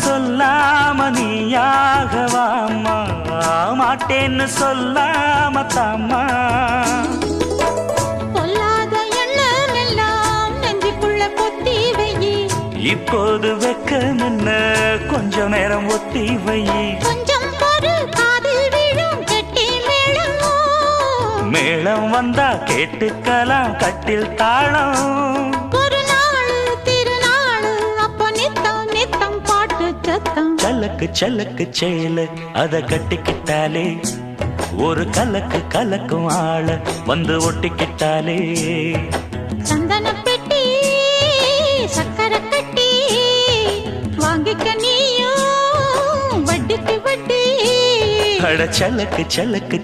சொல்லாம நீயாகவாமா மாட்டேன்னு சொல்லாம தாமா இப்போது வெக்க நின்ன கொஞ்ச நேரம் ஒத்தி வை கொஞ்சம் மேளம் வந்தா கேட்டுக்கலாம் கட்டில் தாளம். சலக்கு சலக்கு செயல அத கட்டிக்கிட்டாலே ஒரு கலக்கு கலக்கும் ஆள வந்து ஒட்டிக்கிட்டாலே. சந்தன பெட்டி சக்கரை கட்டி வாங்கிக்க நீயும் வட்டிக்கு வட்டி. அட சலக்கு சலக்கு